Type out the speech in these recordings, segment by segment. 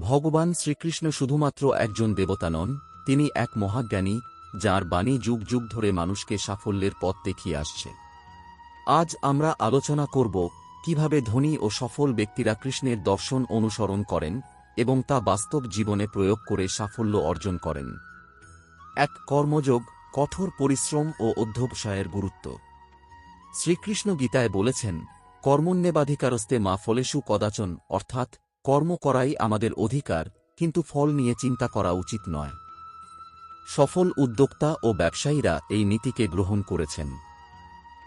ভগবান শ্রীকৃষ্ণ শুধুমাত্র একজন দেবতা নন, তিনি এক মহাজ্ঞানী, যার বাণী যুগ যুগ ধরে মানুষকে সাফল্যের পথ দেখিয়ে আসছে। আজ আমরা আলোচনা করব, কীভাবে ধনী ও সফল ব্যক্তিরা কৃষ্ণের দর্শন অনুসরণ করেন, এবং তা বাস্তব জীবনে প্রয়োগ করে সাফল্য অর্জন করেন। এক কর্মযোগ, কঠোর পরিশ্রম ও অধ্যবসায়ের গুরুত্ব। শ্রীকৃষ্ণ গীতায় বলেছেন কর্মণ্যেবাধিকারস্তে মা ফলেষু কদাচন, অর্থাৎ কর্ম করাই আমাদের অধিকার, কিন্তু ফল নিয়ে চিন্তা করা উচিত নয়। সফল উদ্যোক্তা ও ব্যবসায়ীরা এই নীতিকে গ্রহণ করেছেন।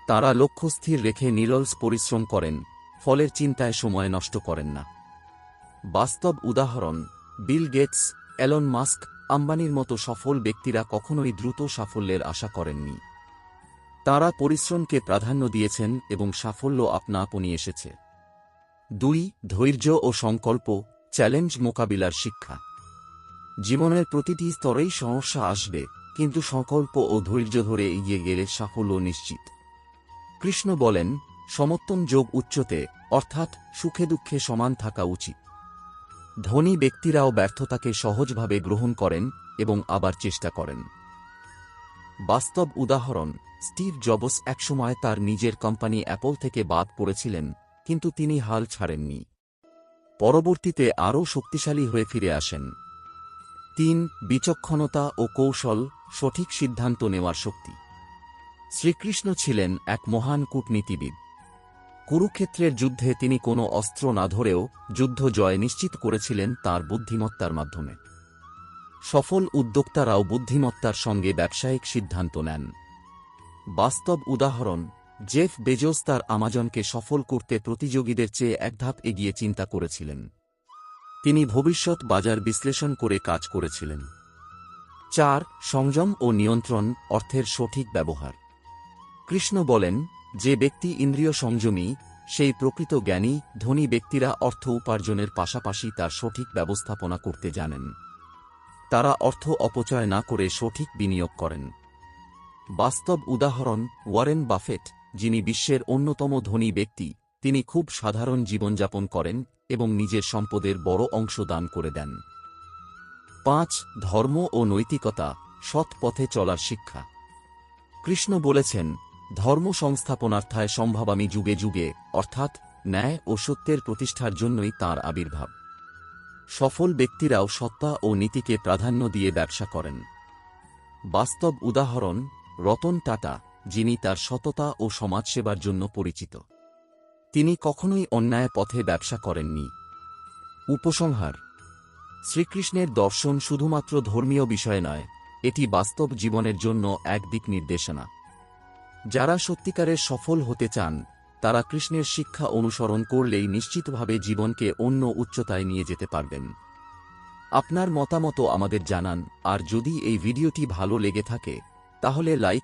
তারা লক্ষ্য স্থির রেখে নিরলস পরিশ্রম করেন, ফলের চিন্তায় সময় নষ্ট করেন না। বাস্তব উদাহরণ, বিল গেটস অ্যালন মাস্ক আম্বানির মতো সফল ব্যক্তিরা কখনোই দ্রুত সাফল্যের আশা করেননি। তারা পরিশ্রমকে প্রাধান্য দিয়েছেন এবং সাফল্য আপনা আপনি এসেছে। দুই, ধৈর্য ও সংকল্প, চ্যালেঞ্জ মোকাবিলার শিক্ষা। জীবনের প্রতিটি স্তরেই সমস্যা আসবে, কিন্তু সংকল্প ও ধৈর্য ধরে এগিয়ে গেলে সাফল্য নিশ্চিত। কৃষ্ণ বলেন সমত্তম যোগ উচ্চতে, অর্থাৎ সুখে দুঃখে সমান থাকা উচিত। ধনী ব্যক্তিরাও ব্যর্থতাকে সহজভাবে গ্রহণ করেন এবং আবার চেষ্টা করেন। বাস্তব উদাহরণ, স্টিভ জবস একসময় তার নিজের কোম্পানি অ্যাপল থেকে বাদ পড়েছিলেন কিন্তু তিনি হাল ছাড়েননি। পরবর্তীতে আরও শক্তিশালী হয়ে ফিরে আসেন। তিন, বিচক্ষণতা ও কৌশল সঠিক সিদ্ধান্ত নেওয়ার শক্তি। শ্রীকৃষ্ণ ছিলেন এক মহান কূটনীতিবিদ। কুরুক্ষেত্রের যুদ্ধে তিনি কোনো অস্ত্র না ধরেও যুদ্ধ জয় নিশ্চিত করেছিলেন তার বুদ্ধিমত্তার মাধ্যমে। সফল উদ্যোক্তারাও বুদ্ধিমত্তার সঙ্গে ব্যবসায়িক সিদ্ধান্ত নেন। বাস্তব উদাহরণ জেফ বেজোস তার আমাজনকে সফল করতে প্রতিযোগীদের চেয়ে এক ধাপ এগিয়ে চিন্তা করেছিলেন। তিনি ভবিষ্যৎ বাজার বিশ্লেষণ করে কাজ করেছিলেন। চার, সংযম ও নিয়ন্ত্রণ অর্থের সঠিক ব্যবহার। কৃষ্ণ বলেন, যে ব্যক্তি ইন্দ্রিয় সংযমী, সেই প্রকৃত জ্ঞানী, ধনী ব্যক্তিরা অর্থ উপার্জনের পাশাপাশি তার সঠিক ব্যবস্থাপনা করতে জানেন। তারা অর্থ অপচয় না করে সঠিক বিনিয়োগ করেন। বাস্তব উদাহরণ, ওয়ারেন বাফেট যিনি বিশ্বের অন্যতম ধনী ব্যক্তি, তিনি খুব সাধারণ জীবনযাপন করেন এবং নিজের সম্পদের বড় অংশ দান করে দেন। পাঁচ, ধর্ম ও নৈতিকতা, সৎ পথে চলার শিক্ষা। কৃষ্ণ বলেছেন, ধর্ম সংস্থাপনার্থায় সম্ভাবামী যুগে যুগে, অর্থাৎ ন্যায় ও সত্যের প্রতিষ্ঠার জন্যই তার আবির্ভাব। সফল ব্যক্তিরাও সত্তা ও নীতিকে প্রাধান্য দিয়ে ব্যবসা করেন। বাস্তব উদাহরণ, রতন টাটা। যিনি তার সততা ও সমাজসেবার জন্য পরিচিত। তিনি কখনোই অন্যায় পথে ব্যবসা করেননি। উপসংহার। শ্রীকৃষ্ণের দর্শন শুধুমাত্র ধর্মীয় বিষয় নয়, এটি বাস্তব জীবনের জন্য এক দিক নির্দেশনা। যারা সত্যিকারের সফল হতে চান, তারা কৃষ্ণের শিক্ষা অনুসরণ করলেই নিশ্চিতভাবে জীবনকে অন্য উচ্চতায় নিয়ে যেতে পারবেন। আপনার মতামত আমাদের জানান, আর যদি এই ভিডিওটি ভালো লেগে থাকে, তাহলে লাইক